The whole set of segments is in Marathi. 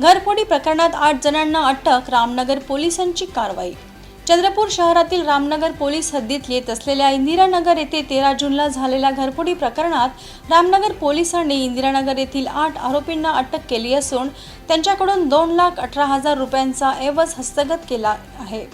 घरफोडी प्रकरणात आठ जणांना अटक रामनगर पोलिसांची कारवाई. चंद्रपूर शहरातील रामनगर पोलीस हद्दीत येत असलेल्या इंदिरानगर येथे तेरा जूनला झालेल्या घरफोडी प्रकरणात रामनगर पोलिसांनी इंदिरानगर येथील आठ आरोपींना अटक केली असून त्यांच्याकडून दोन लाख अठरा हजार रुपयांचा एवज हस्तगत केला आहे.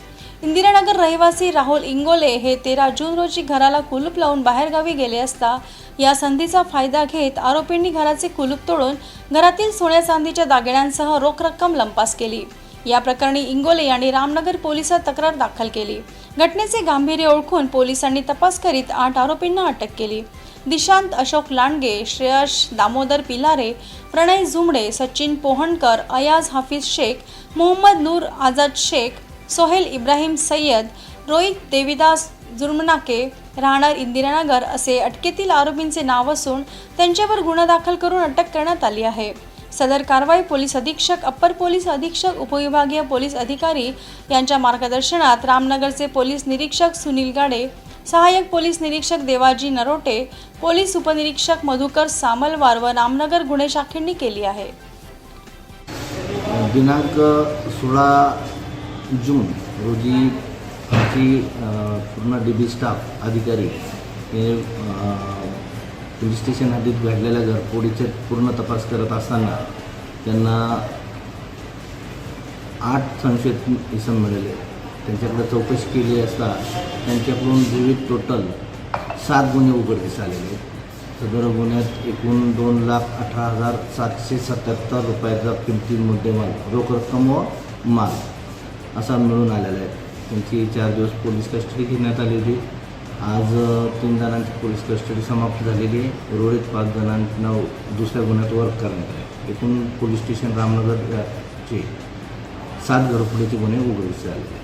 इंदिरानगर रहिवासी राहुल इंगोले हे तेरा जून रोजी घराला कुलूप लावून बाहेरगावी गेले असता या संधीचा फायदा घेत आरोपींनी घराचे कुलूप तोडून घरातील सोन्या चांदीच्या दागिन्यांसह रोख रक्कम लंपास केली. या प्रकरणी इंगोले यांनी रामनगर पोलिसात तक्रार दाखल केली. घटनेचे गांभीर्य ओळखून पोलिसांनी तपास करीत आठ आरोपींना अटक केली. दिशांत अशोक लांडगे श्रेयश दामोदर पिलारे प्रणय झुमडे सचिन पोहणकर अयाज हाफिज शेख मोहम्मद नूर आझाद शेख सोहेल इब्राहिम सय्यद रोहित देविदास जुर्मनाके राहणार इंदिरानगर असे अटकेतील आरोपींचे नाव असून त्यांच्यावर गुन्हा दाखल करून अटक करण्यात आली आहे. सदर कारवाई पोलीस अधीक्षक अप्पर पोलीस अधीक्षक उपविभागीय पोलीस अधिकारी यांच्या मार्गदर्शनात रामनगरचे पोलीस निरीक्षक सुनील गाडे सहाय्यक पोलीस निरीक्षक देवाजी नरोटे पोलीस उपनिरीक्षक मधुकर सामलवार व रामनगर गुन्हे शाखेंनी केली आहे. दिनांक सोळा जून रोजी आमची पूर्ण डी बी स्टाफ अधिकारी हे पोलीस स्टेशन हद्दीत घडलेल्या घरफोडीचे पूर्ण तपास करत असताना त्यांना आठ संशयित इसम मिळाले. त्यांच्याकडे चौकशी केली असता त्यांच्याकडून विविध टोटल सात गुन्हे उघडकीस आलेले. सदर गुन्ह्यात एकूण दोन लाख अठरा हजार सातशे सत्याहत्तर रुपयाचा किमती मुद्देमाल रोख रक्कम व माल. असा मिळून आलेला आहे. त्यांची चार दिवस पोलीस कस्टडी घेण्यात आली होती आज तीन जणांची पोलीस कस्टडी समाप्त झालेली आहे. उर्वरित पाच जणांना दुसऱ्या गुन्ह्यात वर्क करण्यात आहे. एकूण पोलीस स्टेशन रामनगरचे सात घरफोडीचे गुन्हे उघडकीस आले